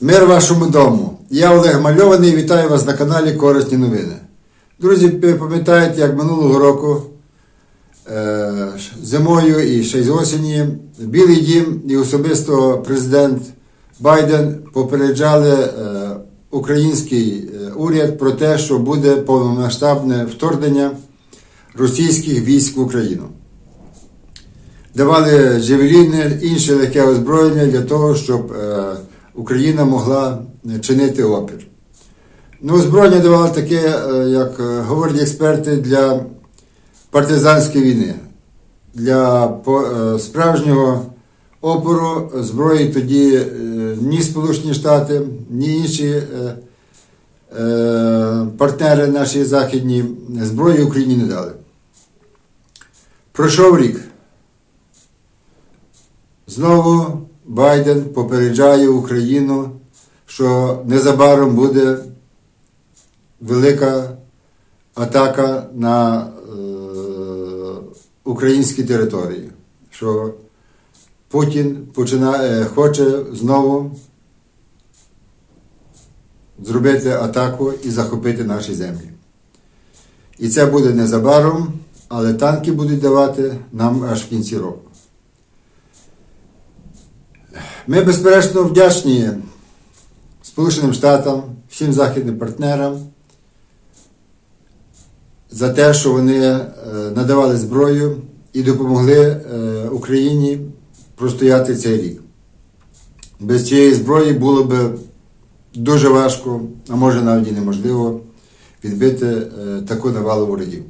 Мир вашому дому! Я Олег Мальований, вітаю вас на каналі Корисні новини. Друзі, ви пам'ятаєте, як минулого року е, зимою і ще й з осені Білий Дім і особисто президент Байден попереджали е, український е, уряд про те, що буде повномасштабне вторгнення російських військ в Україну. Давали джевеліни, інше легке озброєння для того, щоб Україна могла чинити опір. Ну, озброєння давали таке, е, як е, говорять експерти, для партизанської війни. Для е, справжнього опору зброї тоді е, ні Сполучені Штати, ні інші е, е, партнери наші західні зброї Україні не дали. Пройшов рік. Знову Байден попереджає Україну, що незабаром буде велика атака на е, українські території. Що Путін починає, хоче знову зробити атаку і захопити наші землі. І це буде незабаром, але танки будуть давати нам аж в кінці року. Ми безперечно вдячні Сполученим Штатам, всім західним партнерам за те, що вони е, надавали зброю і допомогли е, Україні простояти цей рік. Без цієї зброї було б дуже важко, а може навіть і неможливо відбити е, таку навалу ворогів.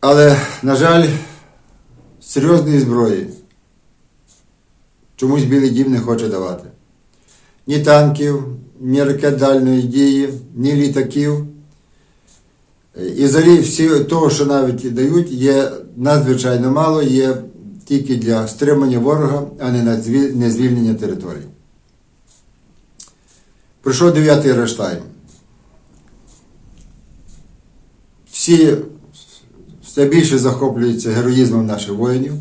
Але, на жаль, серйозної зброї чомусь Білий Дім не хоче давати. Ні танків, ні ракет дальної дії, ні літаків. І взагалі всі того, що навіть дають, є надзвичайно мало, є тільки для стримання ворога, а не на звільнення територій. Прийшов 9-й Рештайн. Всі все більше захоплюються героїзмом наших воїнів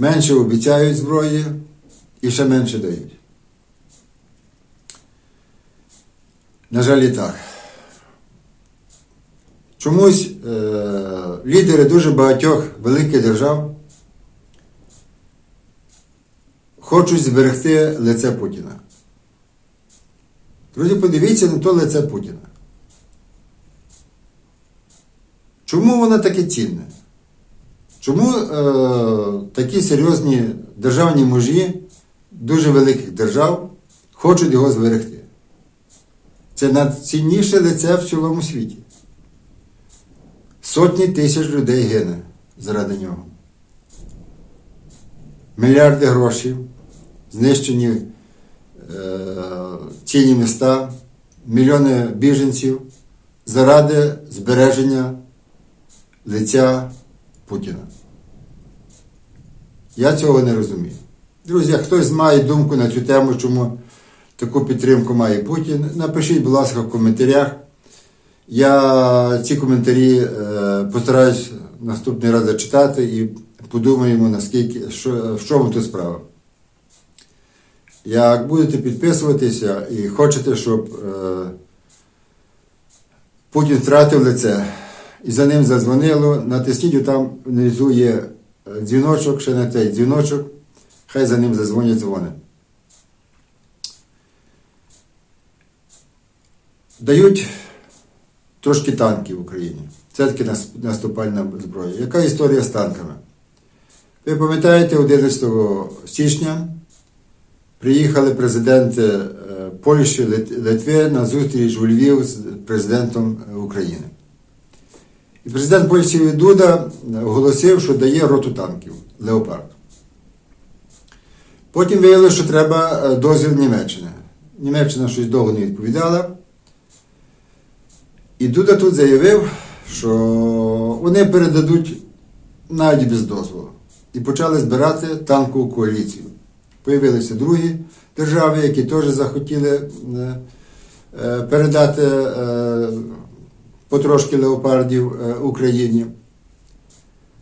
менше обіцяють зброї і ще менше дають. На жаль, і так. Чомусь е- лідери дуже багатьох великих держав хочуть зберегти лице Путіна. Друзі, подивіться на то лице Путіна. Чому воно таке цінне? Чому е, такі серйозні державні мужі дуже великих держав хочуть його зберегти? Це найцінніше лице в цілому світі. Сотні тисяч людей гине заради нього. Мільярди грошей, знищені е, цінні міста, мільйони біженців заради збереження лиця Путіна. Я цього не розумію. Друзі, хтось має думку на цю тему, чому таку підтримку має Путін, напишіть, будь ласка, в коментарях. Я ці коментарі е, постараюсь наступний раз зачитати і подумаємо, наскільки, що, в чому тут справа. Як будете підписуватися і хочете, щоб е, Путін втратив лице і за ним задзвонило, натисніть там внизу є е, дзвіночок, ще на цей дзвіночок, хай за ним задзвонять дзвони. Дають трошки танків в Україні. Це таки наступальна зброя. Яка історія з танками? Ви пам'ятаєте, 11 січня приїхали президенти е, Польщі, Литви на зустріч у Львів з президентом е, України. Президент Польщі Дуда оголосив, що дає роту танків Леопард. Потім виявилося, що треба е, дозвіл Німеччини. Німеччина щось довго не відповідала. І Дуда тут заявив, що вони передадуть навіть без дозволу. І почали збирати танкову коаліцію. Появилися другі держави, які теж захотіли е, е, передати потрошки леопардів е, Україні.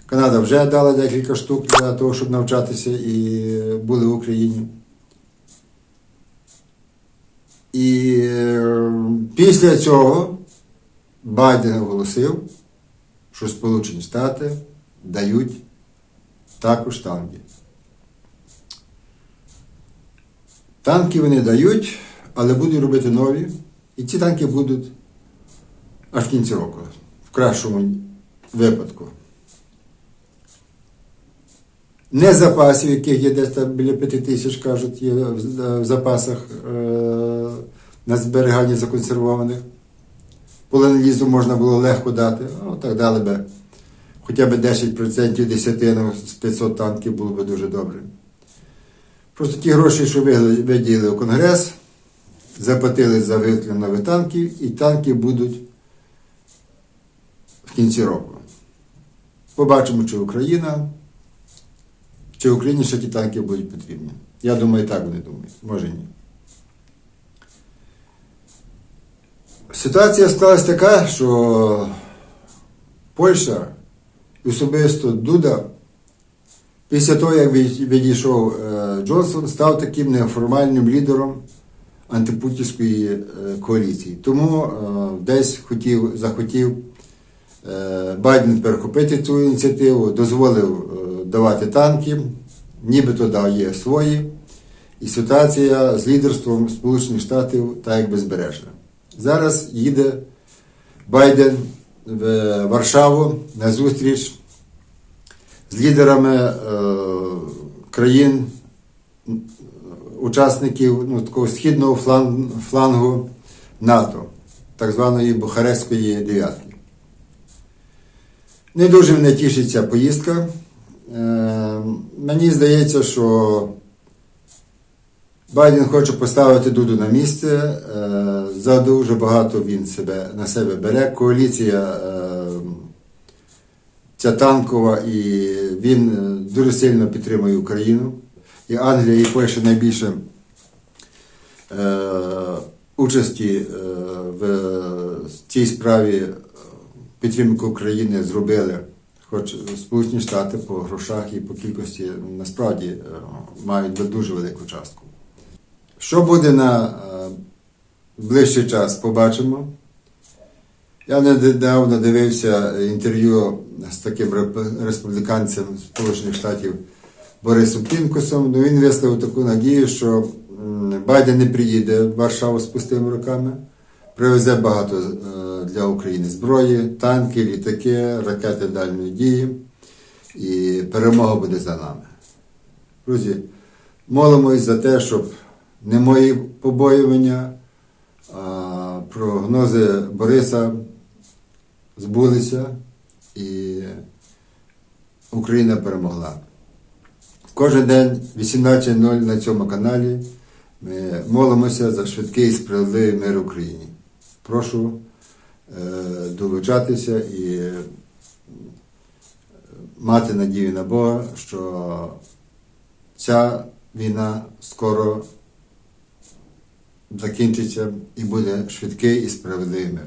Канада вже дала декілька штук для того, щоб навчатися і були в Україні. І е, після цього Байден оголосив, що Сполучені Штати дають також танки. Танки вони дають, але будуть робити нові. І ці танки будуть аж в кінці року, в кращому випадку. Не запасів, яких є десь там біля 5 тисяч, кажуть, є в в запасах е- на зберігання законсервованих. Полонезу можна було легко дати, ну так дали би хоча б 10% десятину з 500 танків було б дуже добре. Просто ті гроші, що виділили в Конгрес, заплатили за виготовлення нових танків, і танки будуть кінці року. Побачимо, чи Україна, чи Україні ще ті танки будуть потрібні. Я думаю, так вони думають, може ні. Ситуація склалась така, що Польща і особисто Дуда після того, як відійшов е, Джонсон, став таким неформальним лідером антипутінської е, коаліції. Тому е, десь хотів, захотів Байден перехопити цю ініціативу, дозволив е, давати танки, нібито дає свої. І ситуація з лідерством Сполучених Штатів так якби збережена. Зараз їде Байден в Варшаву на зустріч з лідерами е, країн, учасників ну, такого східного флангу НАТО, так званої Бухарестської дев'ятки. Не дуже мене тішить ця поїздка. Е, мені здається, що Байден хоче поставити Дуду на місце. е, За дуже багато він себе на себе бере. Коаліція е, ця танкова, і він дуже сильно підтримує Україну. І Англія, і Польща найбільше участі в цій справі підтримки України зробили. Хоч Сполучені Штати по грошах і по кількості насправді е, мають дуже велику частку. Що буде на е, ближчий час, побачимо. Я недавно дивився інтерв'ю з таким республіканцем Сполучених Штатів Борисом Пінкусом. Ну, він висловив таку надію, що Байден не приїде в Варшаву з пустими руками, привезе багато е, для України зброї, танки, літаки, ракети дальньої дії, і перемога буде за нами. Друзі, молимось за те, щоб не мої побоювання, а прогнози Бориса збулися і Україна перемогла. Кожен день 18.00 на цьому каналі ми молимося за швидкий і справедливий мир Україні. Прошу е, долучатися і е, мати надію на Бога, що ця війна скоро закінчиться і буде швидкий і справедливий мир.